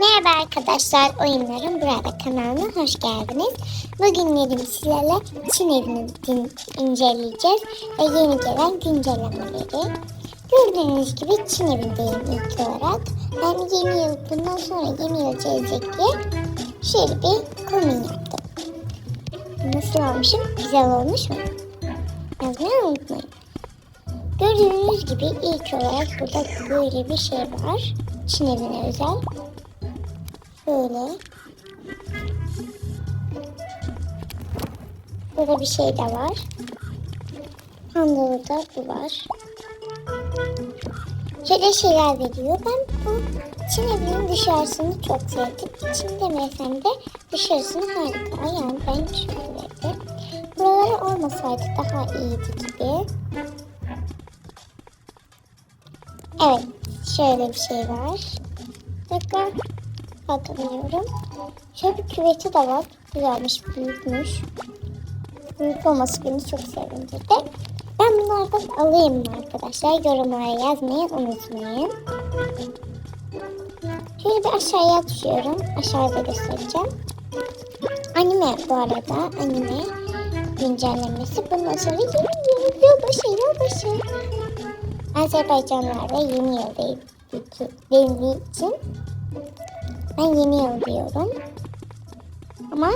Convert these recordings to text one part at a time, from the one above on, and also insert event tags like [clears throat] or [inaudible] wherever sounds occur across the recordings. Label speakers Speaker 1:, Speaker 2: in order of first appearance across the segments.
Speaker 1: Merhaba arkadaşlar, Oyunlarım Burada kanalına hoş geldiniz. Bugün dedim sizlerle Çin evini inceleyeceğiz ve yeni gelen güncellemeleri. Gördüğünüz gibi Çin evindeyim ilk olarak. Ben yeni yıl, bundan sonra yeni yıl gelecek diye şöyle bir kombin yaptım. Nasıl olmuşum? Güzel olmuş mu? Yazmayı unutmayın. Gördüğünüz gibi ilk olarak burada böyle bir şey var. Çin evine özel. Böyle. Burada bir şey de var. Pandalı bu var. Şöyle şeyler veriyor. Ben bu Çin evinin dışarısını çok sevdim. İçini demesem de dışarısını harika. Yani ben sevdim. Buraları olmasaydı daha iyiydi gibi. Evet, şöyle bir şey var. Tekrar hatırlıyorum. Şöyle bir küveti de var. Güzelmiş, büyükmüş. Büyük olması beni çok sevindirdi. Ben bunlardan alayım arkadaşlar. Yorumlara yazmayı unutmayın. Şöyle bir aşağıya düşüyorum. Aşağıda göstereceğim. Anime bu arada. Anime güncellemesi. Bundan sonra yeni yıl, yılbaşı, yılbaşı. Azerbaycanlar ve yeni yıl değil, dendiği için ben yeni yıl diyorum. Ama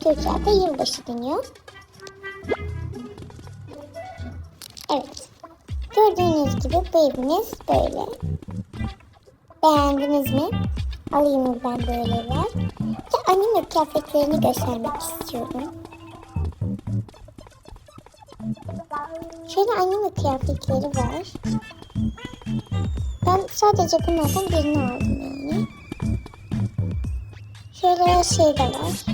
Speaker 1: Türkçe'de yılbaşı deniyor. Evet. Gördüğünüz gibi bu eviniz böyle. Beğendiniz mi? Alayım mı ben böyleler? Ya anime kıyafetlerini göstermek istiyorum. Şöyle anime kıyafetleri var. Ben sadece bunlardan birini aldım. Şöyle şey de var.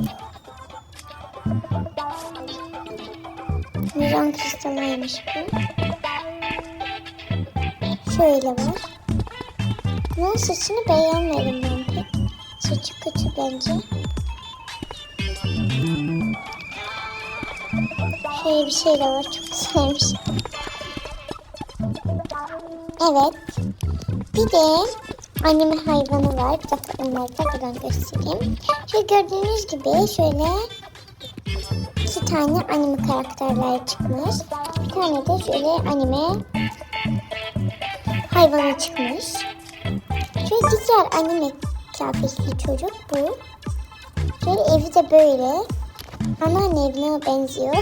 Speaker 1: Miran kristalıymış bu. Şöyle var. Bunun saçını beğenmedim ben pek. Saçı kötü bence. Şöyle bir şey de var. Çok güzelmiş. Evet. Bir de anime hayvanı var. Bir dakika onları göstereyim. Şöyle gördüğünüz gibi şöyle iki tane anime karakterler çıkmış. Bir tane de şöyle anime hayvanı çıkmış. Şöyle güzel anime kıyafetli çocuk bu. Şöyle evi de böyle. Anneanne evine benziyor.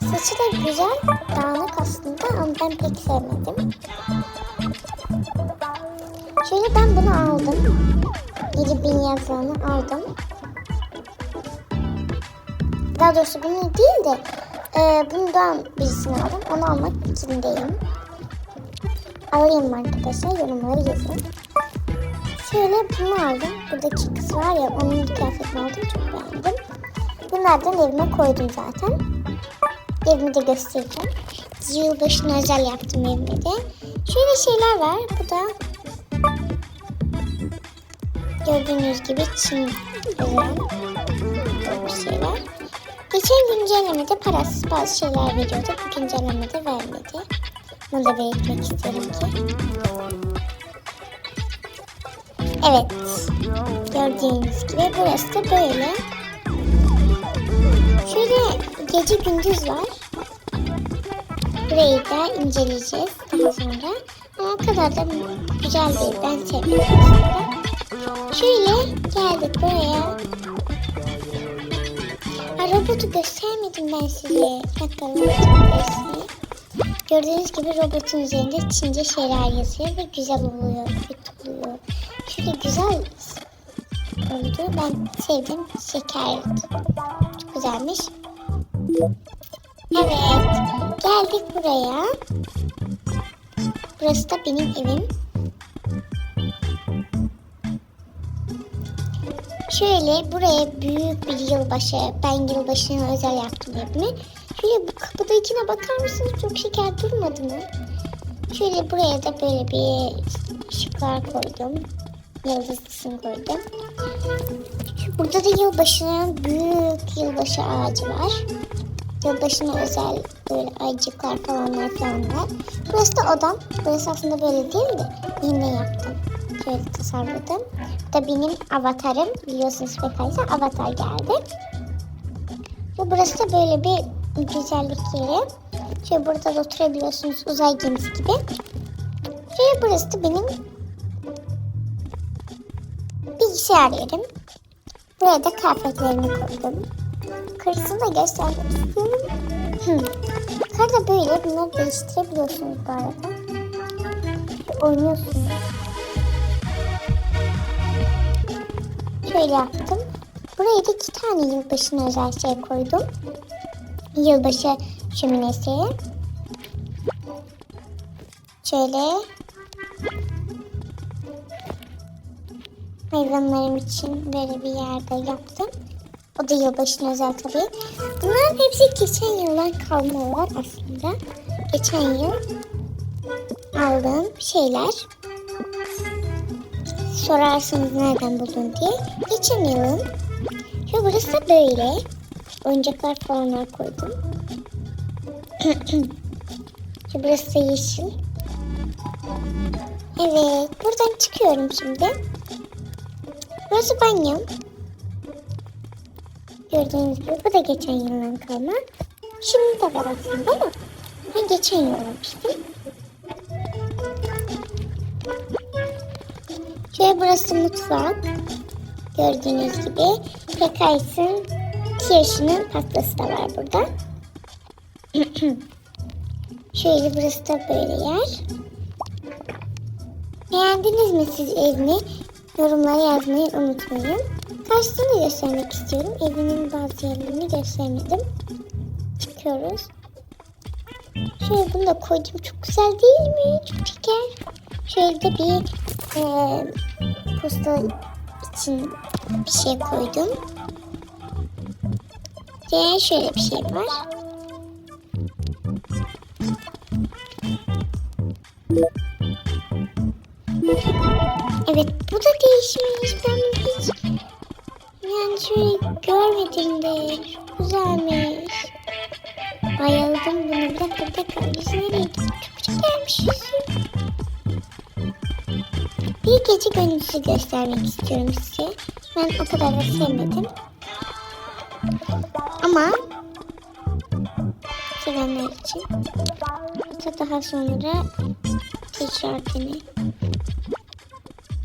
Speaker 1: Saçı da güzel, dağınık aslında ama ben pek sevmedim. Şöyle ben bunu aldım. 7000 yazanı aldım. Daha doğrusu bunu değil de e, bundan birisini aldım. Onu almak içindeyim. Alayım arkadaşlar yorumları yazın. Şöyle bunu aldım. Buradaki kız var ya onun kıyafetini aldım. Çok beğendim. Bunlardan evime koydum zaten. Evimi de göstereceğim. Yılbaşına özel yaptım evimde de. Şöyle şeyler var. Bu da gördüğünüz gibi Çin bir şeyler. Geçen güncellemede parasız bazı şeyler veriyordu. Bu güncellemede vermedi. Bunu da belirtmek isterim ki. Evet. Gördüğünüz gibi burası da böyle. Şöyle gece gündüz var. Burayı da inceleyeceğiz daha sonra. O kadar da güzel değil. Ben sevdim. Şöyle geldik buraya. Ha, robotu göstermedim ben size. Hatta. Gördüğünüz gibi robotun üzerinde Çince şeyler yazıyor ve güzel oluyor, kötü oluyor. Şöyle güzel oldu. Ben sevdim. Şeker. Çok güzelmiş. Evet. Geldik buraya. Burası da benim evim. Şöyle buraya büyük bir yılbaşı, ben yılbaşına özel yaptım evimi. Şöyle bu kapıdakine bakar mısınız? Çok şeker durmadı mı? Şöyle buraya da böyle bir ışıklar koydum. Yıldızlısını koydum. Burada da yılbaşının büyük yılbaşı ağacı var. Yılbaşına özel böyle ayıcıklar falanlar falan var. Burası da odam. Burası aslında böyle değil de yine yaptım. şöyle tasarladım. Bu da benim avatarım. Biliyorsunuz Pekaysa avatar geldi. Ve burası da böyle bir güzellik yeri. Şöyle burada da oturabiliyorsunuz uzay gemisi gibi. Şöyle burası da benim bilgisayar yerim. Buraya da kıyafetlerimi koydum. Kırısını da göstermek istiyorum. Yukarıda böyle bunları değiştirebiliyorsunuz bu arada. Oynuyorsunuz. Şöyle yaptım. Buraya da iki tane yılbaşına özel şey koydum. Yılbaşı şöminesi. Şöyle hayvanlarım için böyle bir yerde yaptım. O da yılbaşına özel tabii. Bunların hepsi geçen yıldan kalmalar aslında. Geçen yıl aldığım şeyler. Sorarsınız nereden buldun diye. Geçen yılın. Şu burası da böyle. Oyuncaklar falanlar koydum. [clears throat] Şu burası da yeşil. Evet. Buradan çıkıyorum şimdi. Burası banyom. Gördüğünüz gibi bu da geçen yıldan kalma. Şimdi de var aslında ama ben geçen yıl almıştım. Şöyle burası mutfak. Gördüğünüz gibi Pekays'ın kirşinin pastası da var burada. [clears throat] Şöyle burası da böyle yer. Beğendiniz mi siz evini? Yorumlara yazmayı unutmayın. Karşısını göstermek istiyorum. Evimin bazı yerlerini göstermedim. Çıkıyoruz. Şöyle bunu da koydum. Çok güzel değil mi? Çok şeker. Şöyle de bir e, posta için bir şey koydum. Ve şöyle bir şey var. Evet bu da değişmiş. Ben bunu yani şöyle görmedim de. Güzelmiş. Bayıldım buna. Bir dakika bir dakika. Yüzü nereye gitti? Çok güzelmiş yüzü. Bir gece görüntüsü göstermek istiyorum size. Ben o kadar da sevmedim. Ama sevenler için. İşte daha sonra tişörtünü.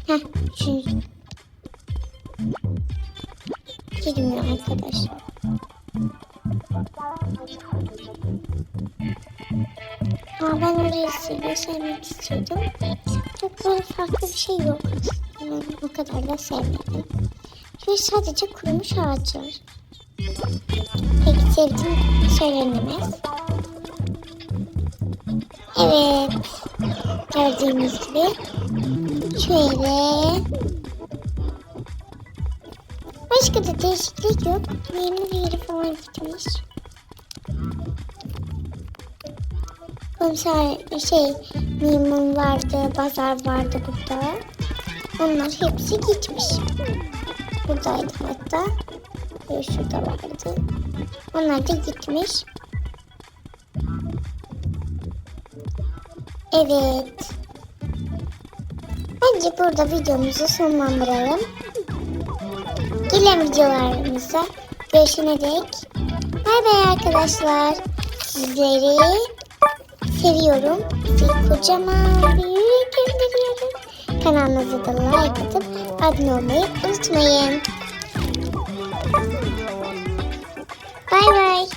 Speaker 1: Heh, şu girmiyor arkadaşlar. Aa, ben orayı göstermek istiyordum. Çok böyle farklı bir şey yok. Ben o kadar da sevmedim. Şöyle sadece kurumuş ağaçlar. Pek sevdiğim söylenemez. Evet. Gördüğünüz gibi. Şöyle. Başka da değişiklik yok. Yeni bir yeri falan gitmiş. Komiser şey Mimun vardı, Bazar vardı burada. Onlar hepsi gitmiş. Buradaydı hatta. Ve şurada vardı. Onlar da gitmiş. Evet. Bence burada videomuzu sonlandıralım. Diğer videolarımızda görüşene dek bay bay arkadaşlar. Sizleri seviyorum. Sizi kocaman bir yürek gönderiyorum. Kanalımıza da like atıp abone olmayı unutmayın. Bay bay.